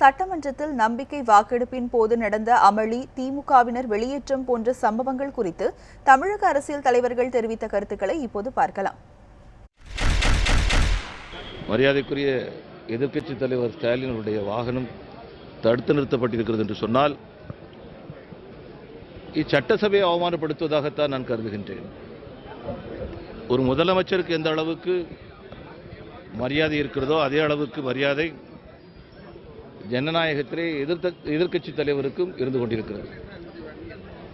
சட்டமன்றத்தில் நம்பிக்கை வாக்கெடுப்பின் போது நடந்த அமளி திமுகவினர் வெளியேற்றம் போன்ற சம்பவங்கள் குறித்து தமிழக அரசியல் தலைவர்கள் தெரிவித்த கருத்துக்களை இப்போது பார்க்கலாம். மரியாதைக்குரிய எதிர்க்கட்சி தலைவர் ஸ்டாலினுடைய வாகனம் தடுத்து நிறுத்தப்பட்டிருக்கிறது என்று சொன்னால் இச்சட்டசபையை அவமானப்படுத்துவதாகத்தான் நான் கருதுகின்றேன். ஒரு முதலமைச்சருக்கு எந்த அளவுக்கு மரியாதை இருக்கிறதோ அதே அளவுக்கு மரியாதை ஜனநாயகத்திலே எதிர்த்த எதிர்க்கட்சி தலைவருக்கும் இருந்து கொண்டிருக்கிறது.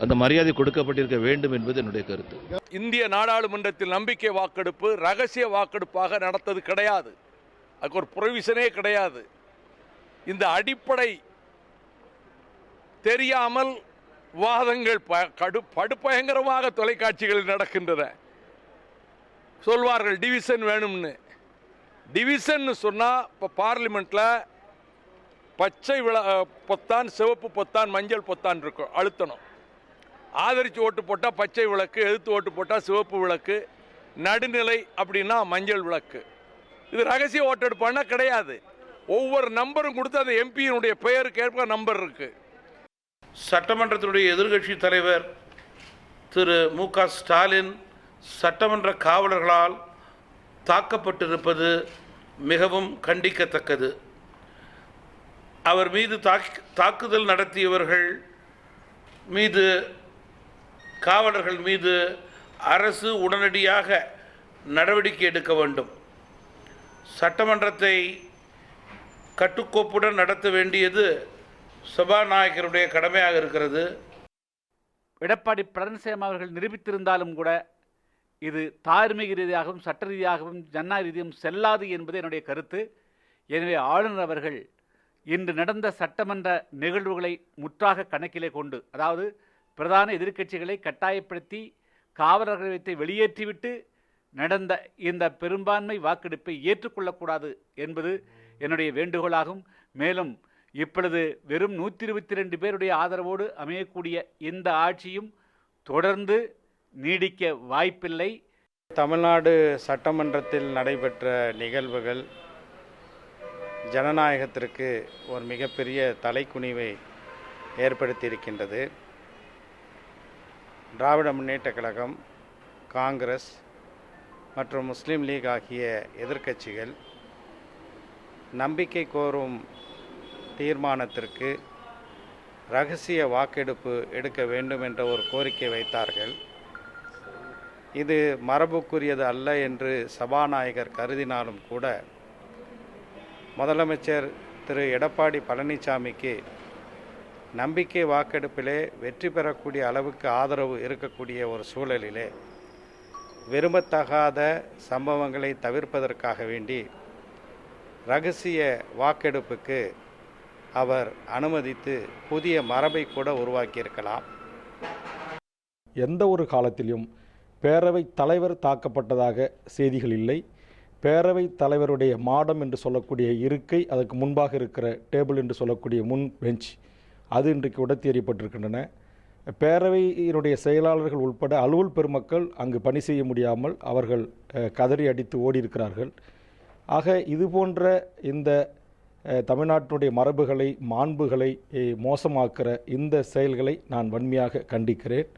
அந்த மரியாதை கொடுக்கப்பட்டிருக்க வேண்டும் என்பது என்னுடைய கருத்து. இந்திய நாடாளுமன்றத்தில் நம்பிக்கை வாக்கெடுப்பு ரகசிய வாக்கெடுப்பாக நடத்தது கிடையாது. அதுக்கு ஒரு ப்ரொவிஷனே கிடையாது. இந்த அடிப்படை தெரியாமல் விவாதங்கள் ப- கடு படுபயங்கரமாக தொலைக்காட்சிகளில் நடக்கின்றன. சொல்வார்கள் டிவிஷன் வேணும்னு. டிவிஷன் சொன்னால் இப்போ பார்லிமெண்ட்டில் பச்சை விள பொத்தான் சிவப்பு பொத்தான் மஞ்சள் பொத்தான் இருக்கும் அழுத்தணும். ஆதரித்து ஓட்டு போட்டால் பச்சை விளக்கு எதிர்த்து ஓட்டு போட்டால் சிவப்பு விளக்கு நடுநிலை அப்படின்னா மஞ்சள் விளக்கு. இது ரகசிய ஓட்டெடுப்பானா கிடையாது. ஒவ்வொரு நம்பரும் கொடுத்து அந்த எம்பியினுடைய பெயருக்கு ஏற்ப நம்பர் இருக்கு. சட்டமன்றத்தினுடைய எதிர்கட்சி தலைவர் திரு மு க ஸ்டாலின் சட்டமன்ற காவலர்களால் தாக்கப்பட்டிருப்பது மிகவும் கண்டிக்கத்தக்கது. அவர் மீது தாக் தாக்குதல் நடத்தியவர்கள் மீது காவலர்கள் மீது அரசு உடனடியாக நடவடிக்கை எடுக்க வேண்டும். சட்டமன்றத்தை கட்டுக்கோப்புடன் நடத்த வேண்டியது சபாநாயகருடைய கடமையாக இருக்கிறது. எடப்பாடி பழனிசாமி அவர்கள் நிரூபித்திருந்தாலும் கூட இது தார்மீக ரீதியாகவும் சட்ட ரீதியாகவும் ஜன்னா ரீதியும் செல்லாது என்பது என்னுடைய கருத்து. எனவே ஆளுநர் அவர்கள் இன்று நடந்த சட்டமன்ற நிகழ்வுகளை முற்றாக கணக்கிலே கொண்டு அதாவது பிரதான எதிர்க்கட்சிகளை கட்டாயப்படுத்தி காவலர்கள் வைத்து வெளியேற்றிவிட்டு நடந்த இந்த பெரும்பான்மை வாக்கெடுப்பை ஏற்றுக்கொள்ளக்கூடாது என்பது என்னுடைய வேண்டுகோளாகும். மேலும் இப்பொழுது வெறும் நூற்றி இருபத்தி ரெண்டு பேருடைய ஆதரவோடு அமையக்கூடிய இந்த ஆட்சியும் தொடர்ந்து நீடிக்க வாய்ப்பில்லை. தமிழ்நாடு சட்டமன்றத்தில் நடைபெற்ற நிகழ்வுகள் ஜனநாயகத்திற்கு ஒரு மிகப்பெரிய தலைக்குனிவை ஏற்படுத்தியிருக்கின்றது. திராவிட முன்னேற்ற கழகம் காங்கிரஸ் மற்றும் முஸ்லீம் லீக் ஆகிய எதிர்க்கட்சிகள் நம்பிக்கை கோரும் தீர்மானத்திற்கு ரகசிய வாக்கெடுப்பு எடுக்க வேண்டும் என்ற ஒரு கோரிக்கை வைத்தார்கள். இது மரபுக்குரியது அல்ல என்று சபாநாயகர் கருதினாலும் கூட முதலமைச்சர் திரு எடப்பாடி பழனிசாமிக்கு நம்பிக்கை வாக்கெடுப்பிலே வெற்றி பெறக்கூடிய அளவுக்கு ஆதரவு இருக்கக்கூடிய ஒரு சூழலிலே விரும்பத்தகாத சம்பவங்களை தவிர்ப்பதற்காக வேண்டி ரகசிய வாக்கெடுப்புக்கு அவர் அனுமதித்து புதிய மரபை கூட உருவாக்கியிருக்கலாம். எந்த ஒரு காலத்திலும் பேரவைத் தலைவர் தாக்கப்பட்டதாக செய்திகள் இல்லை. பேரவைத் தலைவருடைய மாடம் என்று சொல்லக்கூடிய இருக்கை அதற்கு முன்பாக இருக்கிற டேபிள் என்று சொல்லக்கூடிய முன் பெஞ்ச் அது இன்றைக்கு உடத்தி எறியப்பட்டிருக்கின்றன பேரவையினுடைய செயலாளர்கள் உட்பட அலுவல் பெருமக்கள் அங்கு பணி செய்ய முடியாமல் அவர்கள் கதறி அடித்து ஓடியிருக்கிறார்கள். ஆக இது போன்ற இந்த தமிழ்நாட்டினுடைய மரபுகளை மாண்புகளை மோசமாக்குற இந்த செயல்களை நான் வன்மையாக கண்டிக்கிறேன்.